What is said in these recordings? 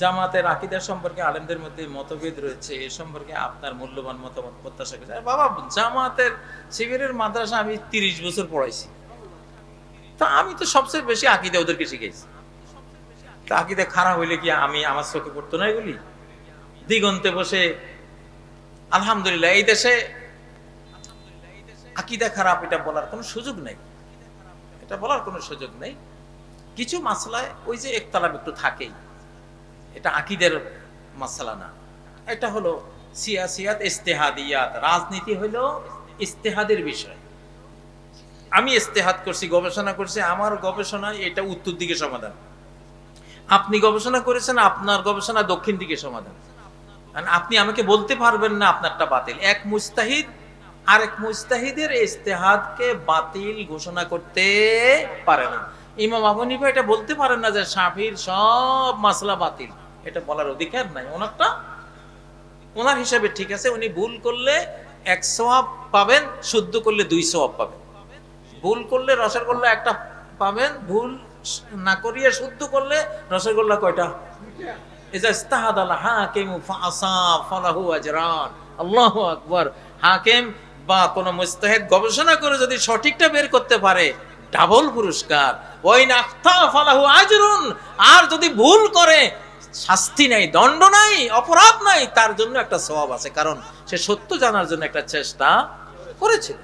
জামাতের আকিদার সম্পর্কে আলেমদের মধ্যে মতভেদ রয়েছে, এ সম্পর্কে আপনার মূল্যবান মতামত, প্রত্যাশা করছি। বাবা, জামাতের শিবিরের মাদ্রাসা আমি তিরিশ বছর পড়াইছি। তা আমি তো সবচেয়ে বেশি আকিদা ওদেরকে শিখেছি তা আকিদা খারাপ হইলে কি আমি আমার চোখে পড়তো না এগুলি? দিগন্তে বসে, আলহামদুলিল্লাহ, এই দেশে আকিদা খারাপ, এটা বলার কোনো সুযোগ নেই। এটা বলার কোনো সুযোগ নেই। কিছু মাসলায় ওই যে একতলাপ একটু থাকেই। এটা আকিদের মাসালা না। এটা হলো সিয়াসিয়াত, ইস্তেহাদিয়াত। রাজনীতি হলো ইস্তেহাদের বিষয়। আমি ইস্তেহাদ করছি, গবেষণা করছি, আমার গবেষণায় এটা উত্তর দিকে সমাধান। আপনি গবেষণা করেছেন, আপনার গবেষণা দক্ষিণ দিকে সমাধান। আপনি আমাকে বলতে পারবেন না আপনারটা বাতিল। এক মুস্তাহিদ, আরেক মুস্তাহিদের ইস্তেহাদকে বাতিল ঘোষণা করতে পারে না। ইমাম আবু হানিফা এটা বলতে পারেন না যে সাফির সব মাসলা বাতিল। এটা বলার অধিকার নাই। ওনারটা ওনার হিসাবে ঠিক আছে, উনি ভুল করলে এক সোয়াব পাবেন, শুদ্ধ করলে দুই সোয়াব পাবেন। ভুল করলে রসগোল্লা একটা পাবেন, ভুল না করিয়ে শুদ্ধ করলে রসগোল্লা কয়টা? যদি সঠিকটা বের করতে পারে, ডাবল পুরস্কার। আর যদি ভুল করে শাস্তি নাই, দণ্ড নাই, অপরাধ নাই, তার জন্য একটা স্বভাব আছে। কারণ সে সত্য জানার জন্য একটা চেষ্টা করেছিল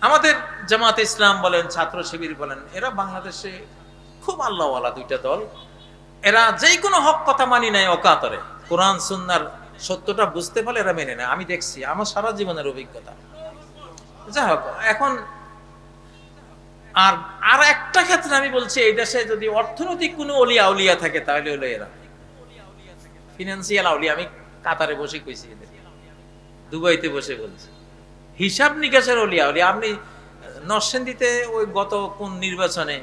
আমাদের জামাত ইসলাম বলেন, ছাত্র শিবির বলেন, এরা বাংলাদেশে খুব আল্লাহওয়ালা দুইটা দল। এরা যেই কোনো হক কথা মানি নাই অকাতরে। কোরআন, সুন্নার সত্যটা বুঝতে পারলে এরা মেনে নেয়। আমি দেখছি, আমার সারা জীবনের অভিজ্ঞতা। যাই হোক, এখন আর আর একটা ক্ষেত্রে আমি বলছি, এই দেশে যদি অর্থনৈতিক কোনো অলিয়া উলিয়া থাকে, তাহলে হলো এরা। ফিনান্সিয়াল আউলিয়া, আমি কাতারে বসে কইছি এদের। দুবাইতে বসে বলছি। হিসাব নিকাশের অলিয়া উলিয়া আপনি নরসেন্দিতে ওই গত কোন নির্বাচনে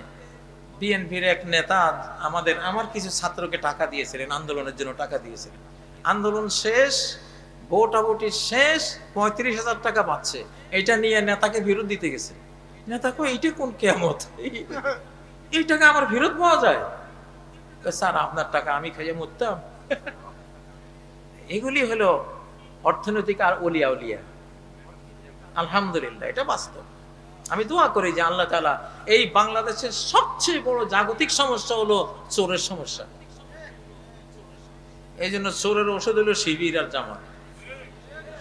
বিএনপির এক নেতা আমাদের, আমার কিছু ছাত্রকে টাকা দিয়েছিলেন, আন্দোলনের জন্য টাকা দিয়েছিলেন। আন্দোলন শেষ, ভোটাভুটি শেষ, পঁয়ত্রিশ হাজার টাকা পাচ্ছে। এটা নিয়ে নেতাকে বিরোধ দিতে গেছে। নেতা কো এইটা কোন কেমত এই টাকা আমার ফেরত পাওয়া যায়? স্যার, আপনার টাকা আমি খাইয়ে মরতাম। এগুলি হলো অর্থনৈতিক আর অলিয়া উলিয়া। আলহামদুলিল্লাহ, এটা বাস্তব। আমি দোয়া করি যে আল্লাহ তালা এই বাংলাদেশের সবচেয়ে বড় জাগতিক সমস্যা হলো চোরের সমস্যা। এই জন্য চোরের ওষুধ হলো শিবির আর জামা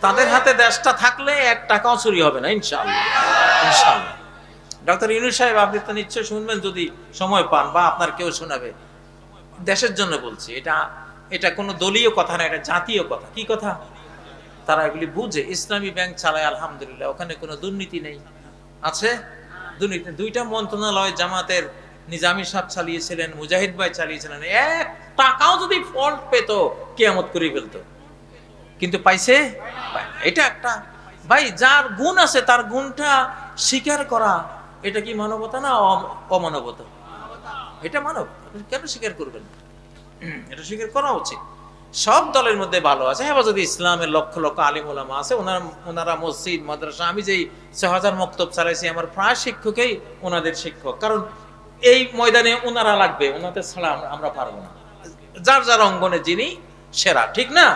তাদের হাতে দেশটা থাকলে এক টাকাও চুরি হবে না, ইনশাআল্লাহ। ইনশাআল্লাহ। ডক্টর ইউনুস সাহেব, আপনি তো নিশ্চয় শুনবেন যদি সময় পান বা আপনার কেউ শোনাবে। দেশের জন্য বলছি, এটা এটা কোনো দলীয় কথা না, এটা জাতীয় কথা। কি কথা? তারা এগুলি বুঝে, ইসলামী ব্যাংক চালায়, আলহামদুলিল্লাহ, ওখানে কোনো দুর্নীতি নেই। আছে? দুর্নীতি দুইটা মন্ত্রণালয় জামাতের নিজামী সাহেব চালিয়েছিলেন, মুজাহিদ ভাই চালিয়েছিলেন, এক টাকাও যদি ফল্ট পেত, কেয়ামত করে ফেলতো। কিন্তু পাইছে? এটা একটা। ভাই, যার গুণ আছে, তার গুণটা স্বীকার করা এটা কি মানবতা না অমানবতা? এটা মানব। কেন স্বীকার করবেন? এটা স্বীকার করা উচিত। সব দলের মধ্যে ভালো আছে। হেফাজত ইসলামের লক্ষ লক্ষ আলিম ওলামা আছে। ওনারা ওনারা মসজিদ, মাদ্রাসা, আমি যেই ছয় হাজার মক্তব চালাইছি, আমার প্রায় শিক্ষকই ওনাদের শিক্ষক। কারণ এই ময়দানে ওনারা লাগবে, ওনাদের ছাড়া আমরা পারব না। যার যার অঙ্গনে যিনি সেরা, ঠিক না?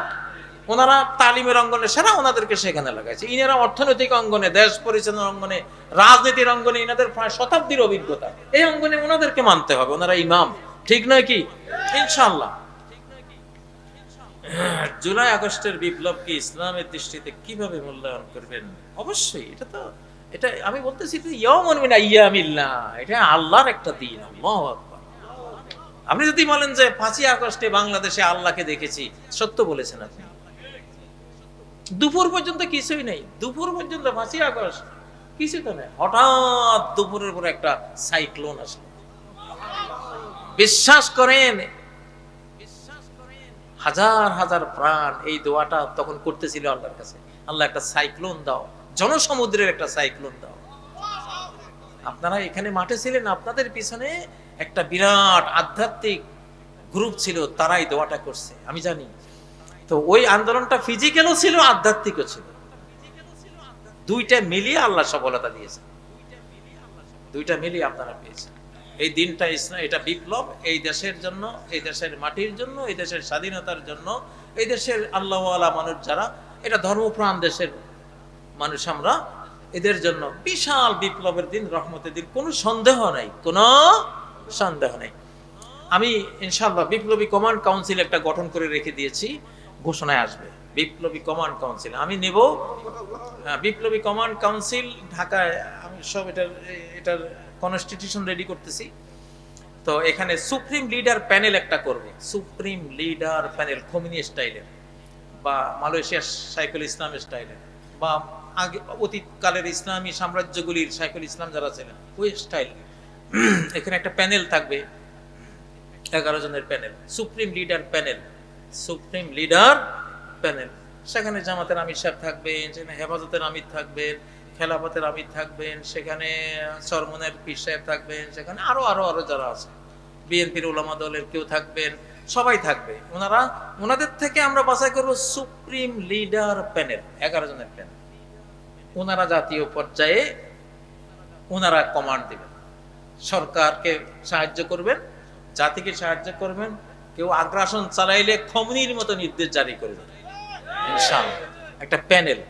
ওনারা তালিমের অঙ্গনে সেরা ওনাদেরকে সেখানে লাগাইছে। ইনারা অর্থনৈতিক অঙ্গনে, দেশ পরিচালনার অঙ্গনে, রাজনীতির অঙ্গনে ইনাদের প্রায় শতাব্দীর অভিজ্ঞতা। এই অঙ্গনে ওনাদেরকে মানতে হবে, ওনারা ইমাম। ঠিক নয় কি? ইনশাল্লাহ জুলাই আগস্টের বিপ্লবকে ইসলামের দৃষ্টিতে কীভাবে মূল্যায়ন করবেন? অবশ্যই, এটা তো, এটা আমি বলতেছি আইয়ামিল্লাহ, এটা আল্লাহর একটা দিন আপনি যদি বলেন যে পাঁচই আগস্টে বাংলাদেশে আল্লাহকে দেখেছি, সত্য বলেছেন আপনি। দুপুর পর্যন্ত কিছুই নেই। দুপুর পর্যন্ত পাঁচই আগস্ট কিছু তো নেই। হঠাৎ দুপুরের পর একটা সাইক্লোন আসলো। বিশ্বাস করেন, হাজার হাজার প্রাণ এই দোয়াটা তখন করতেছিল আল্লাহর কাছে। আল্লাহ একটা সাইক্লোন দাও, জনসমুদ্রের একটা সাইক্লোন দাও। আপনারা এখানে মাঠে ছিলেন, আপনাদের পিছনে একটা বিরাট আধ্যাত্মিক গ্রুপ ছিল, তারাই দোয়াটা করছে। আমি জানি তো ওই আন্দোলনটা ফিজিক্যালও ছিল, আধ্যাত্মিকও ছিল। দুইটা মিলিয়ে আল্লাহ সফলতা দিয়েছে দুইটা মিলিয়ে আপনারা পেয়েছেন। এই দিনটা ইসলাম এটা বিপ্লব, এই দেশের জন্য, এই দেশের মাটির জন্য, এই দেশের স্বাধীনতার জন্য, এই দেশের আল্লাহওয়ালা মানুষ যারা, এটা ধর্মপ্রাণ দেশের মানুষ আমরা, এদের জন্য বিশাল বিপ্লবের দিন, রহমতের দিন। কোনো সন্দেহ নাই, কোনো সন্দেহ নেই। আমি ইনশাল্লাহ বিপ্লবী কমান্ড কাউন্সিল একটা গঠন করে রেখে দিয়েছি। ঘোষণায় আসবে। বিপ্লবী কমান্ড কাউন্সিল। আমি নেব হ্যাঁ, বিপ্লবী কমান্ড কাউন্সিল ঢাকায় আমি সব এটার এটার কনস্টিটিউশন রেডি করতেছি। তো এখানে সুপ্রিম লিডার প্যানেল একটা করব। সুপ্রিম লিডার প্যানেল খমিনি স্টাইলের বা মালয়েশিয়ার সাইকুল ইসলাম স্টাইলের বা আগে অতীতকালের ইসলামী সাম্রাজ্যগুলির সাইকুল ইসলাম যারা ছিলেন ওই স্টাইল এখানে একটা প্যানেল থাকবে এগারো জনের panel supreme leader panel supreme leader panel সেখানে জামাতের আমির সাহেব থাকবেন, সেখানে হেফাজতের আমির থাকবেন, খেলাফতের আমির থাকবেন, সেখানে চরমনের পীর সাহেব থাকবেন, সেখানে আরও আরও আরও যারা আছে। বিএনপির ওলামা দলের কেউ থাকবেন, সবাই থাকবে। ওনারা, ওনাদের থেকে আমরা বাছাই করব সুপ্রিম লিডার প্যানেল, এগারো জনের প্যানেল। ওনারা জাতীয় পর্যায়ে ওনারা কমান্ড দেবেন। সরকারকে সাহায্য করবেন, জাতিকে সাহায্য করবেন কেউ আগ্রাসন চালাইলে খমনির মতো নির্দেশ জারি করবেন ইনশাআল্লাহ। একটা প্যানেল।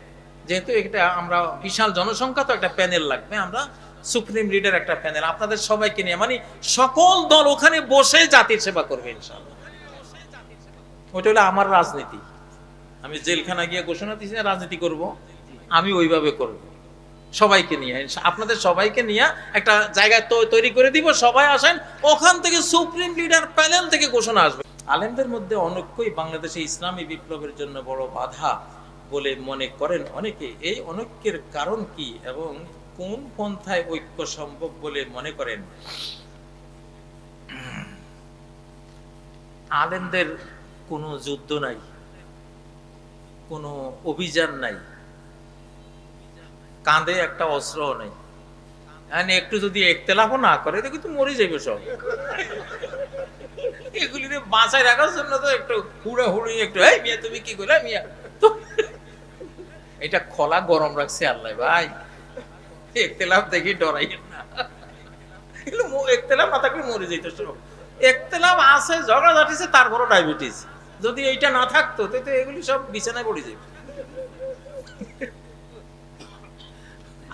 যেহেতু এটা আমরা বিশাল জনসংখ্যা, তো একটা প্যানেল লাগবে। আমরা সুপ্রিম লিডার একটা প্যানেল। আপনাদের সবাইকে নিয়ে মানে সকল দল ওখানে বসে জাতির সেবা করবে ইনশাআল্লাহ। ওটা হলো আমার রাজনীতি। আমি জেলখানা গিয়ে ঘোষণা দিচ্ছি রাজনীতি করব। আমি ওইভাবে করব। সবাইকে নিয়ে আপনাদের সবাইকে নিয়ে একটা জায়গা তৈরি করে দিব, সবাই আসেন, ওখান থেকে সুপ্রিম লিডার প্যানেল থেকে ঘোষণা আসবে। আলেমদের মধ্যে অনৈক্যই বাংলাদেশে ইসলামী বিপ্লবের জন্য বড় বাধা বলে মনে করেন অনেকে। এই অনৈক্যের কারণ কি এবং কোন পন্থায় ঐক্য সম্ভব বলে মনে করেন? আলেমদের কোনো যুদ্ধ নাই, কোনো অভিযান নাই কাঁধে একটা অস্ত্র নেই। মানে একটু যদি একতেলাফও না করে তো কিন্তু মরে যাবে সব। এগুলিতে বাঁচায় রাখার জন্য তো একটু হুড়া হুড়ি একটু, এই মিয়া, তুমি কি করলে, মিয়া? এটা খোলা গরম রাখছে আল্লাহ, ভাই। একতেলাফ দেখি ডরাইয়েন না। এগুলো একতেলাফ না থাকলে মরে যেত সব। আছে, ঝগড়া ঝাটিছে, তারপরও ডায়াবেটিস। যদি এইটা না থাকতো, তো এগুলি সব বিছানায় পড়ে যেত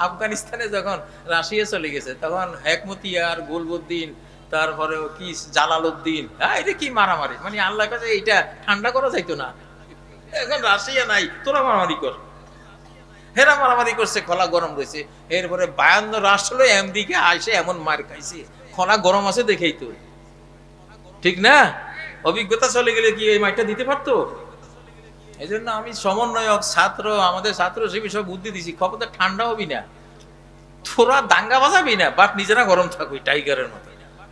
আফগানিস্তানে যখন রাশিয়া চলে গেছে, তখন হেকমতিয়ার, গুলবুদ্দিন তারপরে কি জালালউদ্দিন হ্যাঁ এটা কি মারামারি? মানে আল্লাহ কাছে এইটা ঠান্ডা করা যাইতো না। এখন রাশিয়া নাই, তোরা মারামারি কর। হেরা মারামারি করছে, খোলা গরম রয়েছে। এরপরে বায়ান্ন রাষ্ট্র এমদিকে আইসে এমন মার খাইছে। খোলা গরম আছে দেখেই তো ঠিক না? অভিজ্ঞতা চলে গেলে কি এই মাইটা দিতে পারতো? এই জন্য আমি সমন্বয়ক, ছাত্র, আমাদের ছাত্র শিবির সব বুদ্ধি দিছি। খবরটা ঠান্ডা হবি না। তোরা দাঙ্গা বাজাবি না, বাট নিজেরা গরম থাকবি টাইগারের মতো।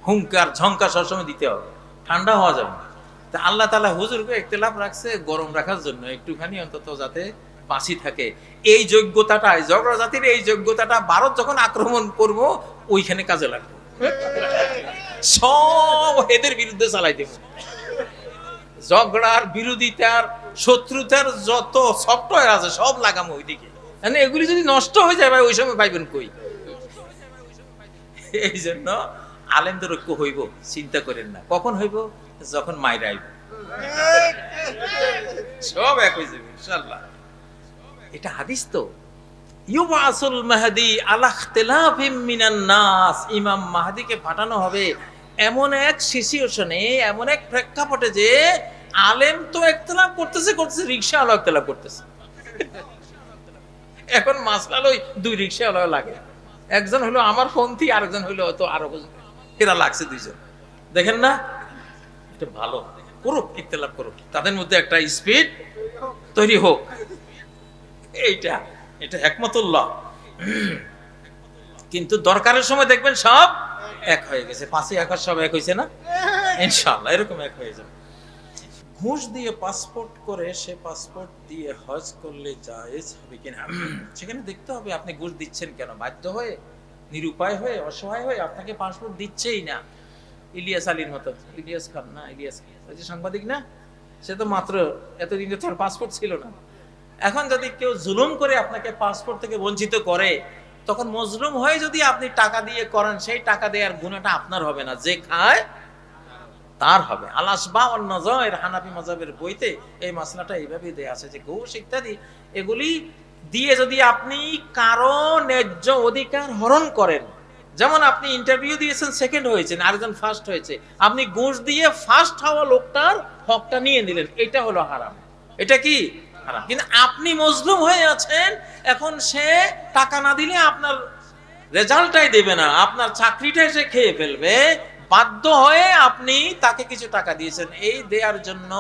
হুঙ্কার ঝঙ্কার সবসময় দিতে হবে। ঠান্ডা হওয়া যাবে না। তা আল্লাহ তালা হুজুরকে একতলাপ রাখছে গরম রাখার জন্য, একটুখানি অন্তত যাতে বাঁচি থাকে। এই যোগ্যতাটা ঝগড়া জাতির এই যোগ্যতাটা, ভারত যখন আক্রমণ করব, ওইখানে কাজে লাগবে। সব এদের বিরুদ্ধে চালাই দেবো। ঝগড়ার বিরোধিতার শত্রুতার যত সফটওয়্যার আছে, সব লাগামো ওইদিকে। মানে এগুলি যদি নষ্ট হয়ে যায় ভাই, ওই সময় পাইবেন কই? এই জন্য আলেমদের ঐক্য হইব, চিন্তা করেন না। কখন হইব? যখন মায়ের আইব। সব এক হয়ে যাবে ইনশাল্লাহ এটা হাদিস তো। ইউবাসুল মাহাদি আলাখতিলাফিম মিনান নাস। ইমাম মাহাদিকে পাঠানো হবে এমন এক সিচুয়েশনে এমন এক প্রেক্ষাপটে যে আলেম তো একতলাপ করতেছে করতেছে রিক্সা আলো একতলাপ করতেছে। এখন মাসলাল ওই দুই রিক্সা আলো লাগে। একজন হলো আমার পন্থী আরেকজন হলো তো আরও এরা লাগছে দুইজন। দেখেন না? এটা ভালো। করুক ইকতলাপ করুক। তাদের মধ্যে একটা স্পিড তৈরি হোক। এইটা, এটা একমতুল্লাহ কিন্তু দরকারের সময় দেখবেন সব এক হয়ে গেছে। পাঁচই একার সব এক হয়েছে না? ইনশাল্লাহ এরকম এক হয়ে যাবে। ঘুষ দিয়ে পাসপোর্ট করে সে পাসপোর্ট দিয়ে হজ করলে জায়েজ হবে কিনা? সেখানে দেখতে হবে আপনি ঘুষ দিচ্ছেন কেন? বাধ্য হয়ে? নিরুপায় হয়ে? অসহায় হয়ে? আপনাকে পাসপোর্ট দিচ্ছেই না। ইলিয়াস আলীর মতো। ইলিয়াস খান না, ইলিয়াস ওই যে সাংবাদিক না? সে তো মাত্র এতদিনে তার পাসপোর্ট ছিল না। এখন যদি কেউ জুলুম করে আপনাকে পাসপোর্ট থেকে বঞ্চিত করে, তখন মজলুম হয়ে যদি আপনি টাকা দিয়ে করেন, সেই টাকা দেওয়ার গুণাটা আপনার হবে না। যে খায় তার হবে। আলাসবা ও নজর, হানাফি মজাবের বইতে এই মশলাটা এইভাবে দেয়া আছে যে ঘুষ ইত্যাদি, এগুলি দিয়ে যদি আপনি কারও ন্যায্য অধিকার হরণ করেন, যেমন আপনি ইন্টারভিউ দিয়েছেন সেকেন্ড হয়েছেন, আরেকজন ফার্স্ট হয়েছে, আপনি ঘুষ দিয়ে ফার্স্ট হওয়া লোকটার হকটা নিয়ে নিলেন, এটা হলো হারাম। এটা কি? হারাম। কিন্তু আপনি মজলুম হয়ে আছেন, এখন সে টাকা না দিলে আপনার রেজাল্টটাই দেবে না, আপনার চাকরিটাই সে খেয়ে ফেলবে বাধ্য হয়ে আপনি তাকে কিছু টাকা দিয়েছেন। এই দেওয়ার জন্য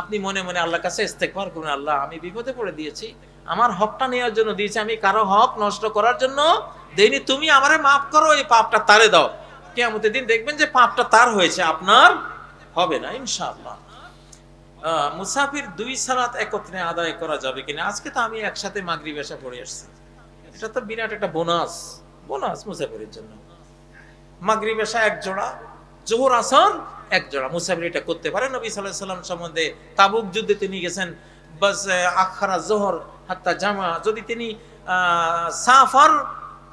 আপনি মনে মনে আল্লাহর কাছে ইস্তেকবার করুন, আল্লাহ, আমি বিপদে পড়ে দিয়েছি। আমার হকটা নেওয়ার জন্য দিয়েছি, আমি কারও হক নষ্ট করার জন্য দেইনি। তুমি আমারে মাফ করো, এই পাপটা তারে দাও। কেমতের দিন দেখবেন যে পাপটা তার হয়েছে, আপনার হবে না, ইনশাআল্লাহ। মুসাফির দুই সালাত একত্রে আদায় করা যাবে কিনা? আজকে তো আমি একসাথে মাগরিব এসে পড়ে আসছি। এটা তো বিরাট একটা বোনাস বোনাস মুসাফিরের জন্য। মাগরিব এসা এক জোড়া, জোহর আসর এক জোড়া। মুসাফির এটা করতে পারে নবী সাল্লাহ সাল্লাম সম্বন্ধে। তাবুক যুদ্ধে তিনি গেছেন, বাস আখারা, জোহর, হাত্তা জামা। যদি তিনি সাফার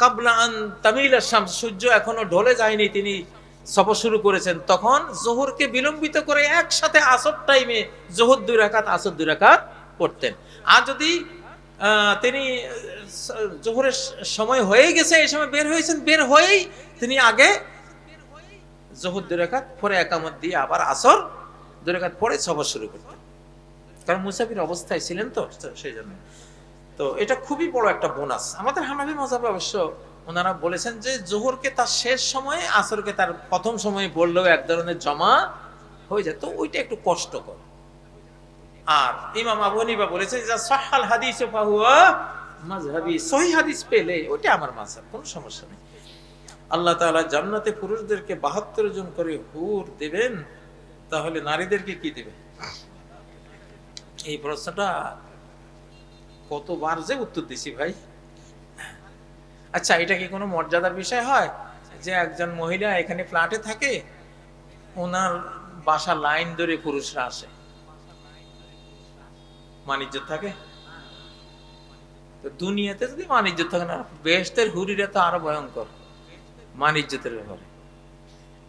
কাবলা আন তামিল শাম সূর্য এখনও ঢলে যায়নি তিনি সফর শুরু করেছেন, তখন জোহরকে বিলম্বিত করে একসাথে আসর টাইমে জোহর দুই রাকাত, আসর দুই রাকাত পড়তেন। আর যদি তিনি জোহরের সময় হয়ে গেছে, এই সময় বের হয়েছেন, বের হয়েই তিনি আগে জোহর দুই রাকাত পরে একামত দিয়ে আবার আসর দুই রাকাত পরে সফর শুরু করতেন। কারণ মুসাফির অবস্থায় ছিলেন তো, সেই জন্য। তো এটা খুবই বড় একটা বোনাস। আমাদের হানাফি মজাবে অবশ্য ওনারা বলেছেন যে জোহরকে তার শেষ সময়ে, আসরকে তার প্রথম সময়ে বললেও এক ধরনের জমা হয়ে যায়। তো ওইটা একটু কষ্টকর। আর ইমাম আবু হানিফা বলেছে যে সহাল হাদিস ফাহুয়া মাযহাবি। সহি হাদিস পেলে ওইটা আমার মাযহাব, কোনো সমস্যা নেই। আল্লাহ তাআলা জান্নাতে পুরুষদেরকে 72 জন করে হুর দেবেন, তাহলে নারীদেরকে কি দেবে? এই প্রশ্নটা কতবার যে উত্তর দিছি ভাই। আচ্ছা এটা কি কোনো মর্যাদার বিষয় হয়? যে একজন মহিলা এখানে ফ্ল্যাটে থাকে, ওনার বাসা লাইন ধরে পুরুষরা আসে। থাকে? দুনিয়াতে যদি থাকে না বেহেস্তের হুরিরা তো আরও ভয়ঙ্কর ব্যাপারে।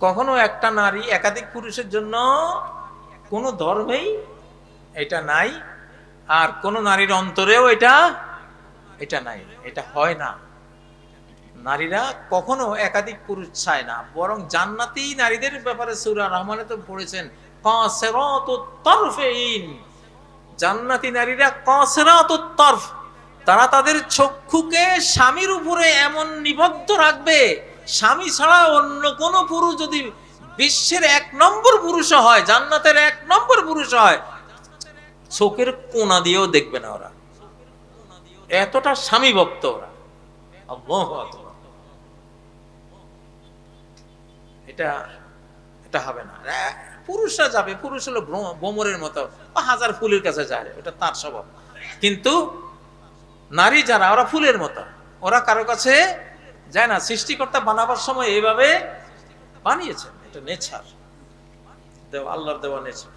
কখনো একটা নারী একাধিক পুরুষের জন্য কোনো ধর্মেই এটা নাই, আর কোন নারীর অন্তরেও এটা এটা নাই, এটা হয় না। নারীরা কখনো একাধিক পুরুষ চায় না, বরং জান্নাতি নারীদের ব্যাপারে সুরা রহমানে তো পড়েছেন জান্নাতি নারীরা কাসিরাতুত তরফ, তারা তাদের চক্ষুকে স্বামীর উপরে এমন নিবদ্ধ রাখবে, স্বামী ছাড়া অন্য কোন পুরুষ যদি বিশ্বের এক নম্বর পুরুষ হয়, জান্নাতের এক নম্বর পুরুষ হয়, চোখের কোনা দিয়েও দেখবে না ওরা। এতটা স্বামী ভক্ত ওরা এটা এটা হবে না। পুরুষরা যাবে, পুরুষ হলো বোমরের মতো। হাজার ফুলের কাছে যায় ওটা তার স্বভাব। কিন্তু নারী যারা, ওরা ফুলের মতো। ওরা কারও কাছে যায় না। সৃষ্টিকর্তা বানাবার সময় এইভাবে বানিয়েছেন এটা নেচার দেওয়া আল্লাহর দেওয়া নেচার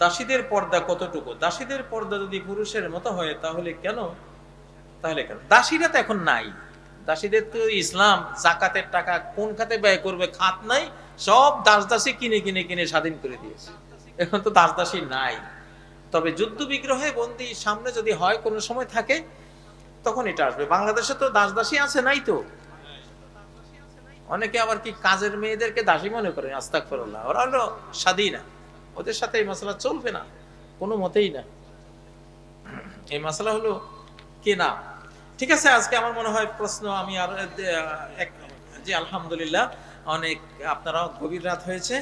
দাসীদের পর্দা কতটুকু? দাসীদের পর্দা যদি পুরুষের মতো হয়, তাহলে কেন? তাহলে কেন? দাসীরা তো এখন নাই। দাসীদের তো ইসলাম, জাকাতের টাকা কোন খাতে ব্যয় করবে, খাত নাই, সব দাস দাসী কিনে কিনে কিনে স্বাধীন করে দিয়েছে। এখন তো দাস দাসী নাই। তবে যুদ্ধ বিগ্রহে বন্দি সামনে যদি হয়, কোনো সময় থাকে, তখন এটা আসবে। বাংলাদেশে তো দাস দাসী আছে, নাই তো? অনেকে আবার কি কাজের মেয়েদেরকে দাসী মনে করে আস্তাক ফেরল্লাহ ওরা হলো স্বাধীনা। ওদের সাথে এই মশলা চলবে না। কোনো মতেই না। এই মশলা হলো কে না ঠিক আছে, আজকে আমার মনে হয় প্রশ্ন আমি আর এক, জি, আলহামদুলিল্লাহ, অনেক আপনারা গভীর রাত হয়েছে।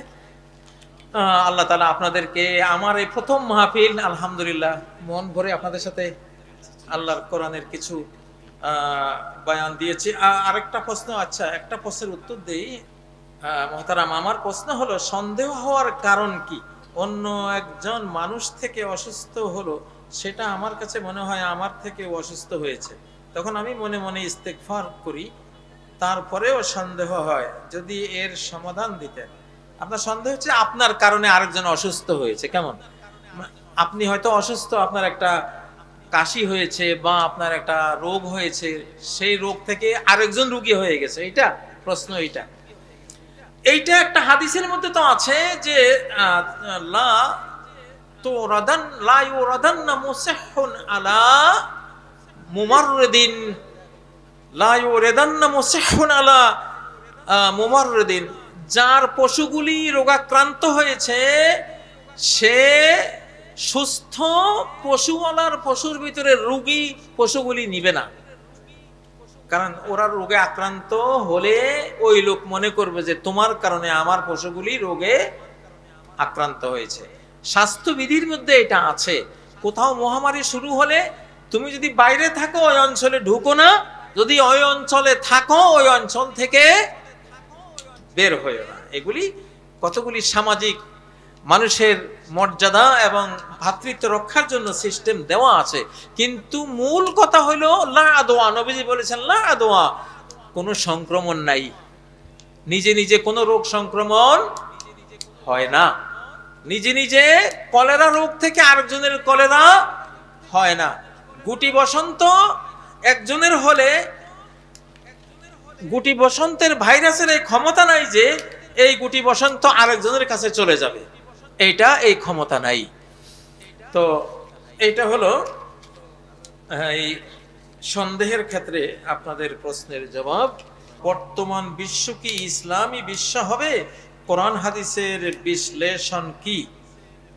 আল্লাহ তালা আপনাদেরকে আমার এই প্রথম মাহফিল, আলহামদুলিল্লাহ, মন ভরে আপনাদের সাথে আল্লাহর কোরআনের কিছু বয়ান দিয়েছি। আরেকটা প্রশ্ন আচ্ছা একটা প্রশ্নের উত্তর দেই। মহতারাম, আমার প্রশ্ন হলো, সন্দেহ হওয়ার কারণ কি? অন্য একজন মানুষ থেকে অসুস্থ হলো, সেটা আমার কাছে মনে হয় আমার থেকে অসুস্থ হয়েছে। তখন আমি মনে মনে ইস্তেকফার করি, তারপরেও সন্দেহ হয় যদি এর সমাধান দিতেন আপনার সন্দেহ হচ্ছে আপনার কারণে আরেকজন অসুস্থ হয়েছে, কেমন? আপনি হয়তো অসুস্থ, আপনার একটা কাশি হয়েছে বা আপনার একটা রোগ হয়েছে, সেই রোগ থেকে আরেকজন রুগী হয়ে গেছে এটা প্রশ্ন এইটা। এইটা একটা হাদিসের মধ্যে তো আছে যে লা তো রাদান লা ইউরাদান মুসাহহুন আলা মুমাররিদিন, লা ইউরাদান না মুসাহহুন আলা যার পশুগুলি রোগাক্রান্ত হয়েছে, সে সুস্থ পশুওয়ালার পশুর ভিতরে রোগী পশুগুলি নিবে না। কারণ ওরা রোগে আক্রান্ত হলে ওই লোক মনে করবে যে, তোমার কারণে আমার পশুগুলি রোগে আক্রান্ত হয়েছে। স্বাস্থ্যবিধির মধ্যে এটা আছে। কোথাও মহামারী শুরু হলে তুমি যদি বাইরে থাকো, ওই অঞ্চলে ঢুকো না। যদি ওই অঞ্চলে থাকো, ওই অঞ্চল থেকে বের হয়েও না। এগুলি কতগুলি সামাজিক মানুষের মর্যাদা এবং ভাতৃত্ব রক্ষার জন্য সিস্টেম দেওয়া আছে। কিন্তু মূল কথা হলো লা আদোয়া নবীজি বলেছেন, লা আদোয়া কোনো সংক্রমণ নাই। নিজে নিজে কোনো রোগ সংক্রমণ হয় না। নিজে নিজে কলেরা রোগ থেকে আরেকজনের কলেরা হয় না। গুটি বসন্ত একজনের হলে, গুটি বসন্তের ভাইরাসের এই ক্ষমতা নাই যে এই গুটি বসন্ত আরেকজনের কাছে চলে যাবে। এইটা এই ক্ষমতা নাই। তো এইটা হলো এই সন্দেহের ক্ষেত্রে আপনাদের প্রশ্নের জবাব। বর্তমান বিশ্ব কি ইসলামী বিশ্ব হবে? কোরআন হাদিসের বিশ্লেষণ কি?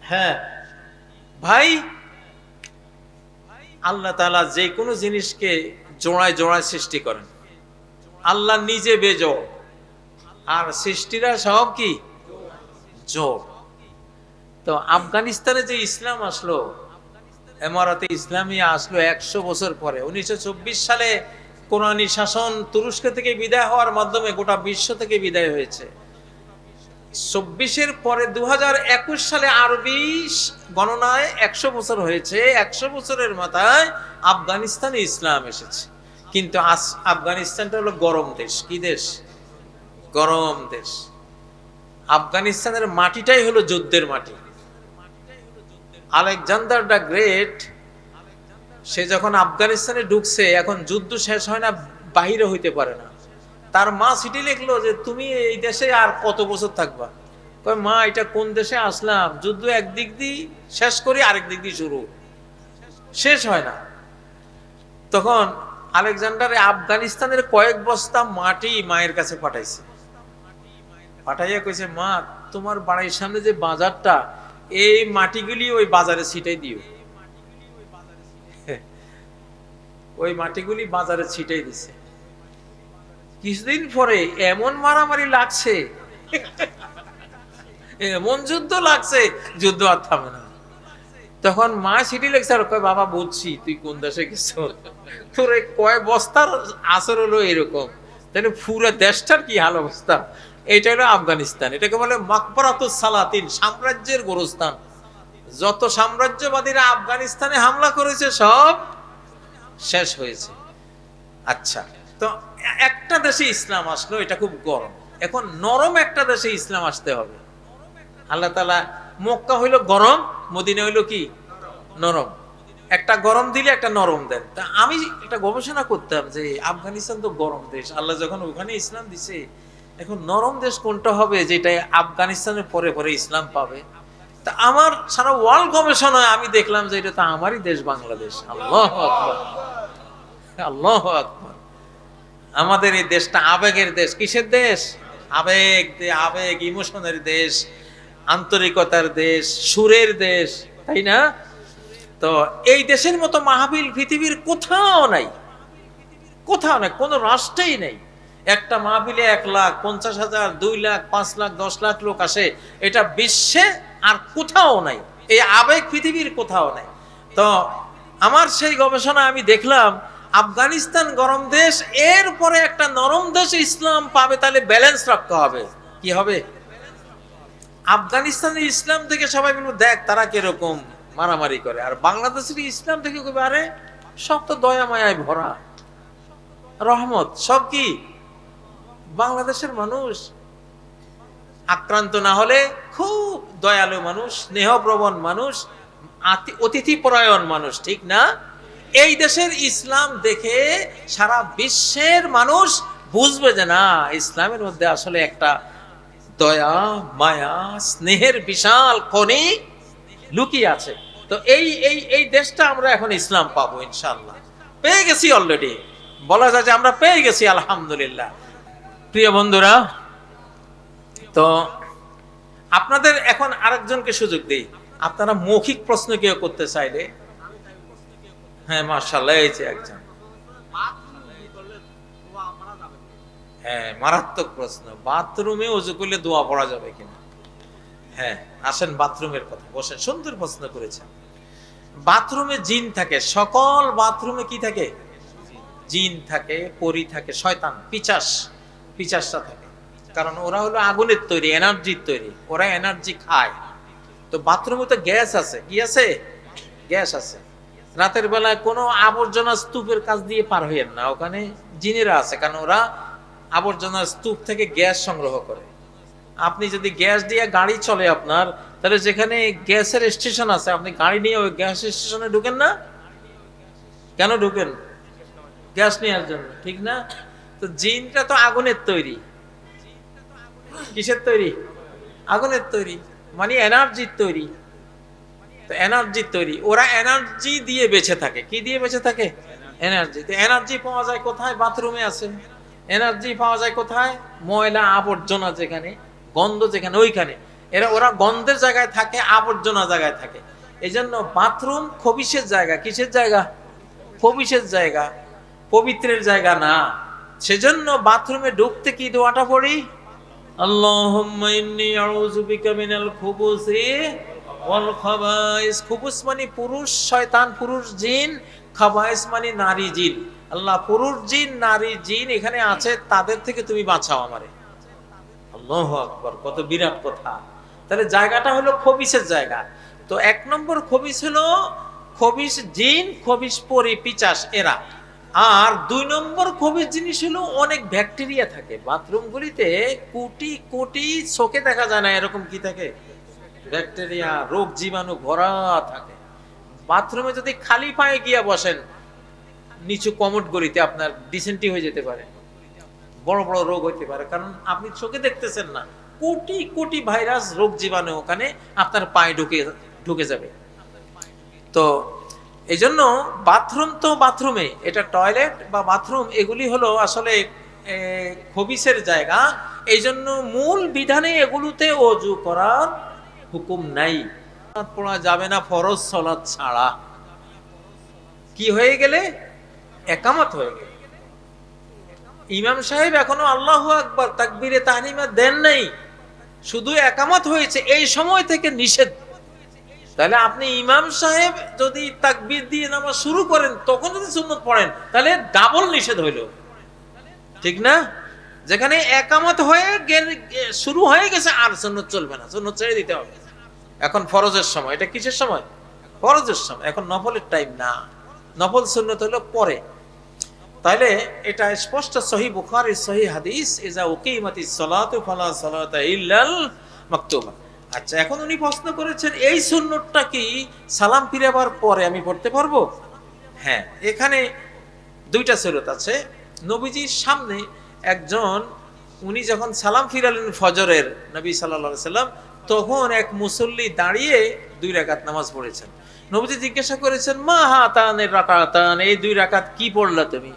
হ্যাঁ ভাই আল্লাহ তালা যে কোনো জিনিসকে জোড়ায় জোড়ায় সৃষ্টি করেন। আল্লাহ নিজে বেজোড় আর সৃষ্টিরা সব কি? জোড় তো আফগানিস্তানে যে ইসলাম আসলো, এমারাতে ইসলামী আসলো একশো বছর পরে, উনিশশো চব্বিশ সালে কোরআনী শাসন তুরস্ক থেকে বিদায় হওয়ার মাধ্যমে গোটা বিশ্ব থেকে বিদায় হয়েছে। চব্বিশের পরে দু হাজার একুশ সালে আরবি গণনায় একশো বছর হয়েছে, একশো বছরের মাথায় আফগানিস্তানে ইসলাম এসেছে। কিন্তু আফগানিস্তানটা হলো গরম দেশ। কি দেশ? গরম দেশ। আফগানিস্তানের মাটিটাই হলো যুদ্ধের মাটি। আলেকজান্ডার দ্য গ্রেট, সে যখন আফগানিস্তানে ঢুকছে, এখন যুদ্ধ শেষ হয় না, বাহিরে হইতে পারে না। তার মা চিঠি লিখলো যে, তুমি এই দেশে আর কত বছর থাকবা? কয়, মা, এটা কোন দেশে আসলাম? যুদ্ধ একদিক দিয়ে শেষ করি, আরেক দিক দিয়ে শুরু। শেষ হয় না। তখন আলেকজান্ডারে আফগানিস্তানের কয়েক বস্তা মাটি মায়ের কাছে পাঠাইছে। পাঠাইয়া কইছে, মা, তোমার বাড়ির সামনে যে বাজারটা, এই মাটিগুলি ওই বাজারে ছিটাই দিও। ওই মাটিগুলি বাজারে ছিটাই দিছে। কিছুদিন পরে এমন মারামারি লাগছে, এমন যুদ্ধ লাগছে, যুদ্ধ আর থামে না। তখন মা সিটি লেগছে কয়, বাবা, বুঝছি, তুই কোন দেশে গেছ তোর কয় বস্তার আসর হলো এরকম। তাহলে পুরো দেশটার কি হাল অবস্থা? এটা হলো আফগানিস্তান। এটাকে বলে মাকবরাতুস সালাতিন, সাম্রাজ্যের গোরস্থান। যত সাম্রাজ্যবাদীরা আফগানিস্তানে হামলা করেছে, সব শেষ হয়েছে। আচ্ছা তো একটা দেশে ইসলাম আসলো, এটা খুব গরম। এখন নরম একটা দেশে ইসলাম আসতে হবে। আল্লাহ তালা মক্কা হইল গরম, মদিনা হইল কি? নরম। একটা গরম দিলে একটা নরম দেন। তা আমি একটা গবেষণা করতাম যে আফগানিস্তান তো গরম দেশ। আল্লাহ যখন ওখানে ইসলাম দিছে, এখন নরম দেশ কোনটা হবে যেটা আফগানিস্তানের পরে পরে ইসলাম পাবে? তা আমার সারা ওয়ার্ল্ড গবেষণায় আমি দেখলাম যে এটা তো আমারই দেশ, বাংলাদেশ। আল্লাহ আকবার। আল্লাহ আকবার। আমাদের এই দেশটা আবেগের দেশ। কিসের দেশ? আবেগ আবেগ ইমোশনের দেশ, আন্তরিকতার দেশ, সুরের দেশ, তাই না? তো এই দেশের মতো মাহবিল পৃথিবীর কোথাও নাই। কোথাও নাই, কোনো রাষ্ট্রেই নেই। একটা মাহবিলে এক লাখ, পঞ্চাশ হাজার, দুই লাখ, পাঁচ লাখ, দশ লাখ লোক আসে, এটা বিশ্বে আর কোথাও নাই। এই আবেগ পৃথিবীর কোথাও নাই। তো আমার সেই গবেষণা আমি দেখলাম আফগানিস্তান গরম দেশ, এরপরে একটা নরম দেশ ইসলাম পাবে, তাহলে ব্যালেন্স রাখতে হবে। কি হবে? আফগানিস্তানের ইসলাম থেকে সবাই বলব, দেখ, তারা কীরকম মারামারি করে। আর বাংলাদেশের ইসলাম থেকে কবে? আরে, সব তো দয়া মায়ায় ভরা। রহমত, সব কি? বাংলাদেশের মানুষ। আক্রান্ত না হলে খুব দয়ালু মানুষ, স্নেহপ্রবণ মানুষ অতিথি পরায়ণ মানুষ, ঠিক না? এই দেশের ইসলাম দেখে সারা বিশ্বের মানুষ বুঝবে যে না, ইসলামের মধ্যে আসলে একটা দয়া, মায়া, স্নেহের বিশাল খনি লুকিয়ে আছে। তো এই এই এই দেশটা আমরা এখন ইসলাম পাবো ইনশাল্লাহ পেয়ে গেছি অলরেডি বলা যায় যে আমরা পেয়ে গেছি, আলহামদুলিল্লাহ। প্রিয় বন্ধুরা, তো আপনাদের এখন আরেকজনকে সুযোগ দিই। আপনারা মৌখিক প্রশ্ন কেউ করতে চাইলে হ্যাঁ মার্শাল্লাহ এই একজন। হ্যাঁ মারাত্মক প্রশ্ন। বাথরুমে অজু করলে দোয়া পড়া যাবে কিনা? হ্যাঁ আসেন বাথরুমের কথা। বসেন, সুন্দর প্রশ্ন করেছেন। বাথরুমে জিন থাকে। সকল বাথরুমে কি থাকে? জিন থাকে, পরি থাকে, শয়তান, পিচাস। পিচাসটা থাকে। কারণ ওরা হলো আগুনের তৈরি, এনার্জির তৈরি। ওরা এনার্জি খায়। তো বাথরুমে তো গ্যাস আছে। কি আছে? গ্যাস আছে। রাতের বেলায় কোনো আবর্জনা স্তূপের কাছ দিয়ে পার হইয়েন না। ওখানে জিনেরা আছে, কারণ ওরা আবর্জনা স্তূপ থেকে গ্যাস সংগ্রহ করে। আপনি যদি গ্যাস দিয়ে গাড়ি চলে আপনার, তাহলে যেখানে গ্যাসের স্টেশন আছে, আপনি গাড়ি নিয়ে ওই গ্যাস স্টেশনে ঢুকেন না? কেন ঢুকেন? গ্যাস নেওয়ার জন্য, ঠিক না? তো জিনটা তো আগুনের তৈরি। কিসের তৈরি? আগুনের তৈরি মানে এনার্জির তৈরি। তো এনার্জির তৈরি। ওরা এনার্জি দিয়ে বেঁচে থাকে। কি দিয়ে বেঁচে থাকে? এনার্জি এনার্জি পাওয়া যায় কোথায়? বাথরুমে আছে। এনার্জি পাওয়া যায় কোথায়? ময়লা আবর্জনা যেখানে, গন্ধ যেখানে, ওইখানে। এরা, ওরা গন্ধের জায়গায় থাকে, আবর্জনা জায়গায় থাকে। এই জন্য বাথরুম খবিসের জায়গা। কিসের জায়গা? খবিসের জায়গা। পবিত্রের জায়গা না। সেজন্য বাথরুমে ঢুকতে কি দোয়াটা পড়ি? আল্লাহুম্মা ওয়াল খাবাইস খুবুস মানে পুরুষ, শয়তান, পুরুষ জিন, খাবাইস মানে নারী জিন। আল্লাহ পুরুষ জিন, নারী জিন এখানে আছে, তাদের থেকে তুমি বাঁচাও আমারে। আল্লাহ আকবর, কত বিরাট কথা। তাহলে জায়গাটা হলো খবিসের জায়গা। তো এক নম্বর খবিস হলো খবিস জিন, খবিস পরি পিচাস এরা। আর দুই নম্বর খবিস জিনিস হলো অনেক ব্যাকটেরিয়া থাকে। বাথরুমগুলিতে কোটি কোটি চোখে দেখা যায় না, এরকম কি থাকে? ব্যাকটেরিয়া, রোগ জীবাণু, ভরা থাকে। বাথরুমে যদি খালি পায়ে গিয়া বসেন, নিচু কমট গলিতে আপনার ডিসেন্টি হয়ে যেতে পারে। বড় বড় রোগ হইতে পারে। কারণ আপনি চোখে দেখতেছেন না, কোটি কোটি ভাইরাস, রোগ জীবাণু ওখানে আপনার পায়ে ঢুকে ঢুকে যাবে। তো এই জন্য বাথরুম তো বাথরুমে, এটা টয়লেট বা বাথরুম, এগুলি হলো আসলে খবিসের জায়গা। এই জন্য মূল বিধানে এগুলোতে অজু করার হুকুম নাই। পড়া যাবে না, ফরজ সলাৎ ছাড়া। কি হয়ে গেলে? একামত হয়ে গেলে। ইমাম সাহেব এখনও আল্লাহ আকবার তাকবিরে তাহলিমা দেন নাই। শুধু একামত হয়েছে, এই সময় থেকে নিষেধ। তাহলে আপনি ইমাম সাহেব যদি তাকবির দিয়ে নামাজ শুরু করেন, তখন যদি সুন্নত পড়েন, তাহলে ডাবল নিষেধ হইল। ঠিক না? যেখানে একামত হয়ে শুরু হয়ে গেছে, আর সুন্নত চলবে না। সুন্নত ছেড়ে দিতে হবে। এখন ফরজের সময়, এটা কিসের সময়? ফরজের সময়, এখন নফলের টাইম না। নফল সুন্নত হলো পরে। তাইলে এটা স্পষ্ট সহি বুখারি, সহি হাদিস, ইজা উকিমাতি সলাতু ফালা সালাতা ইল্লাল মাকতুবা। আচ্ছা এখন উনি প্রশ্ন করেছেন, এই সুন্নতটা কি সালাম ফিরাবার পরে আমি পড়তে পারব? হ্যাঁ এখানে দুইটা সুরত আছে। নবীজির সামনে একজন, উনি যখন সালাম ফিরালেন ফজরের, নবী সাল্লা সাল্লাম তখন এক মুসল্লি দাঁড়িয়ে দুই রাকাত নামাজ পড়েছেন। নবীজি জিজ্ঞাসা করেছেন, মা হাতানের রাকাতান, এই দুই রাকাত কি পড়লা তুমি?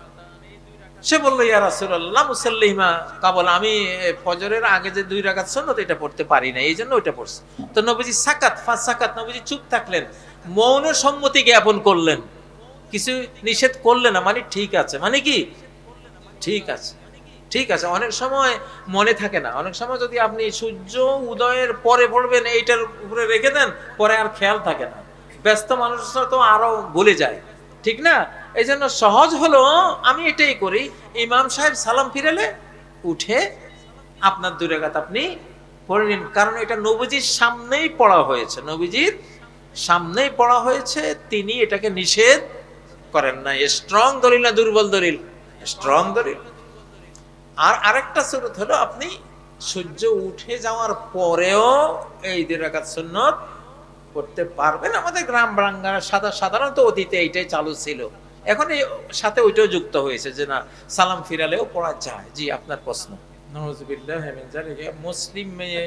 সে বলল, ইয়া রাসূলুল্লাহ, মুসাল্লিমা, কাবল, আমি ফজরের আগে যে দুই রাকাত সুন্নত, এটা পড়তে পারি না এই জন্য ওইটা পড়ছি। তো নবীজি সাকাত, ফাঁস সাকাত, নবীজি চুপ থাকলেন, মৌন সম্মতি জ্ঞাপন করলেন। কিছু নিষেধ করলেন না মানে ঠিক আছে মানে কি? ঠিক আছে। ঠিক আছে, অনেক সময় মনে থাকে না। অনেক সময় যদি আপনি সূর্য উদয়ের পরে পড়বেন, এইটার উপরে রেখে দেন, পরে আর খেয়াল থাকে না। ব্যস্ত মানুষরা তো আরও বলে যায়, ঠিক না? এই জন্য সহজ হলো, আমি এটাই করি, ইমাম সাহেব সালাম ফিরেলে উঠে আপনার দুই রেখাত আপনি পড়ে নিন। কারণ এটা নবীজির সামনেই পড়া হয়েছে। নবীজির সামনেই পড়া হয়েছে, তিনি এটাকে নিষেধ করেন না স্ট্রং দলিল না দুর্বল দলিল? স্ট্রং দলিল। আর আরেকটা সুরত হলো আপনি সূর্য উঠে যাওয়ার পরেও এই দুই রাকাত সুন্নত করতে পারবেন। আমাদের গ্রাম বাঙ্গার সাদা সাধারণত অতীতে এইটাই চালু ছিল। এখন এই সাথে ওইটাও যুক্ত হয়েছে যে না সালাম ফিরালেও পড়া যায়। জি আপনার প্রশ্ন। মুসলিম মেয়ে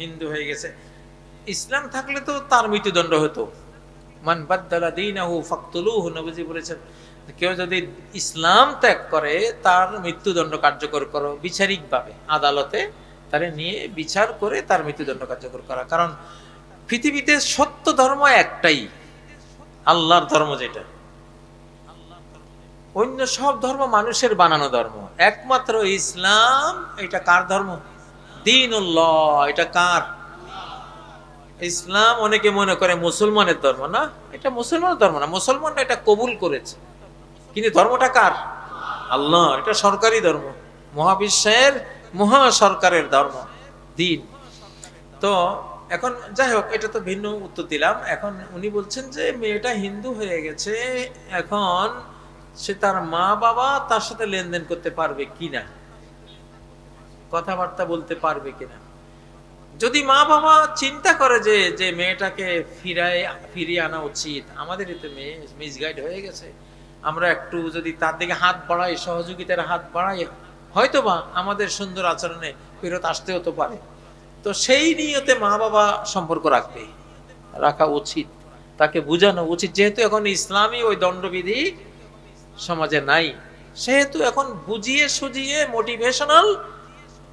হিন্দু হয়ে গেছে। ইসলাম থাকলে তো তার মৃত্যুদণ্ড হতো। মান বাদ্দালা দীনাহু ফাকতুলুহু নবজি বলেছেন কেউ যদি ইসলাম ত্যাগ করে, তার মৃত্যুদণ্ড কার্যকর করো বিচারিকভাবে, আদালতে তারে নিয়ে বিচার করে তার মৃত্যুদণ্ড কার্যকর করা। কারণ পৃথিবীতে সত্য ধর্ম একটাই, আল্লাহর ধর্ম যেটা। অন্য সব ধর্ম মানুষের বানানো ধর্ম। একমাত্র ইসলাম, এটা কার ধর্ম? দিনুল্লাহ, এটা কার? ইসলাম অনেকে মনে করে মুসলমানের ধর্ম না, এটা মুসলমানের ধর্ম না। মুসলমানরা এটা কবুল করেছে। কিন্তু ধর্মটা কার? আল্লাহ এটা সরকারি ধর্ম। মহাবিশ্বের মহা সরকারের ধর্ম, দিন। তো এখন যাই হোক, এটা তো ভিন্ন উত্তর দিলাম। এখন উনি বলছেন যে মেয়েটা হিন্দু হয়ে গেছে, এখন সে তার মা বাবা তার সাথে লেনদেন করতে পারবে কিনা? কথাবার্তা বলতে পারবে কিনা? যদি মা বাবা চিন্তা করে যে যে মেয়েটাকে ফিরায়, ফিরিয়ে আনা উচিত আমাদের এতে মেয়ে মিসগাইড হয়ে গেছে। আমরা একটু যদি তার দিকে হাত বাড়াই, সহযোগিতার হাত বাড়াই হয়তো বা আমাদের সুন্দর আচরণে ফেরত আসতেও তো পারে। তো সেই নিয়তে মা বাবা সম্পর্ক রাখবে, রাখা উচিত, তাকে বোঝানো উচিত। যেহেতু এখন ইসলামী ওই দণ্ডবিধি সমাজে নাই, সেহেতু এখন বুঝিয়ে সুজিয়ে মোটিভেশনাল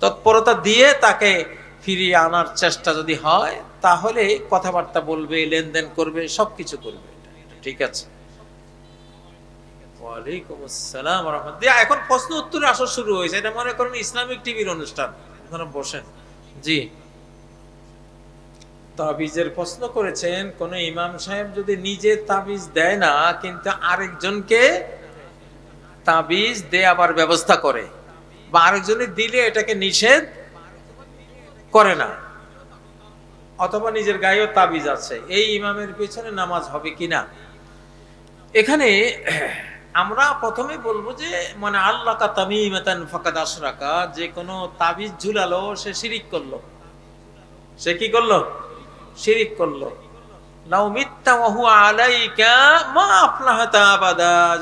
তৎপরতা দিয়ে তাকে ফিরিয়ে আনার চেষ্টা যদি হয়, তাহলে কথাবার্তা বলবে, লেনদেন করবে, সবকিছু করবে। এটা ঠিক আছে? ওয়ালাইকুম আসসালাম রাহমাতুল্লাহ। এখন প্রশ্ন আসর শুরু হয়েছে। এটা মনে করেন ইসলামিক টিভির অনুষ্ঠান। বসেন। জি। তাবিজের প্রশ্ন করেছেন, কোন ইমাম সাহেব যদি নিজে তাবিজ দেয় না, কিন্তু আরেকজনকে তাবিজ দেয়াবার ব্যবস্থা করে, বা আরেকজনে দিলে এটাকে নিষেধ করে না, অথবা নিজের গায়েও তাবিজ আছে, এই ইমামের পিছনে নামাজ হবে কিনা? এখানে আমরা প্রথমে বলব যে মানে আল্লাহ কা তামিমাতান আশরাকা, যে কোনো তাবিজ ঝুলালো, সে শিরিক করল। সে কি করল? শিরিক করল।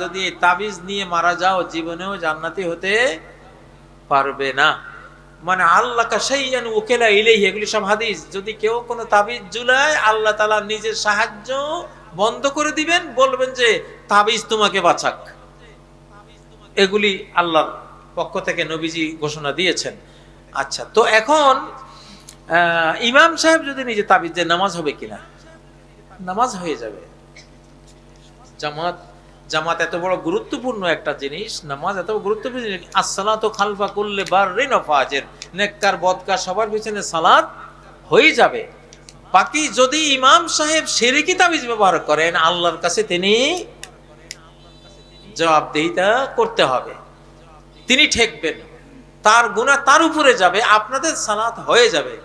যদি তাবিজ নিয়ে মারা যাও, জীবনেও জান্নাতি হতে পারবে না। মানে আল্লাহ কাশাইয়ান উকেলা ইলেহি এগুলি সব হাদিস। যদি কেউ কোনো তাবিজ ঝুলায়, আল্লাহ তালা নিজের সাহায্য বন্ধ করে দিবেন, বলবেন যে তাবিজ তোমাকে বাঁচাক। এগুলি আল্লাহর পক্ষ থেকে নবীজি ঘোষণা দিয়েছেন। আচ্ছা তো এখন ইমাম সাহেব যদি নিজে তাবিজ দেয়, নামাজ হবে কিনা? নামাজ হয়ে যাবে। জামাত জামাত এত বড় গুরুত্বপূর্ণ একটা জিনিস, নামাজ এত গুরুত্বপূর্ণ জিনিস, আসসালাত খালফা করলে বার ফাজের। নেককার, বদকার, সবার পিছনে সালাদ হয়ে যাবে। বাকি যদি ইমাম সাহেব সেরেকি তাবিজ ব্যবহার করেন, আল্লাহর কাছে তিনি জবাবদেহিতা করতে হবে। তিনি ঠেকবেন। তার গুণা তার উপরে যাবে, আপনাদের সালাত হয়ে যাবে।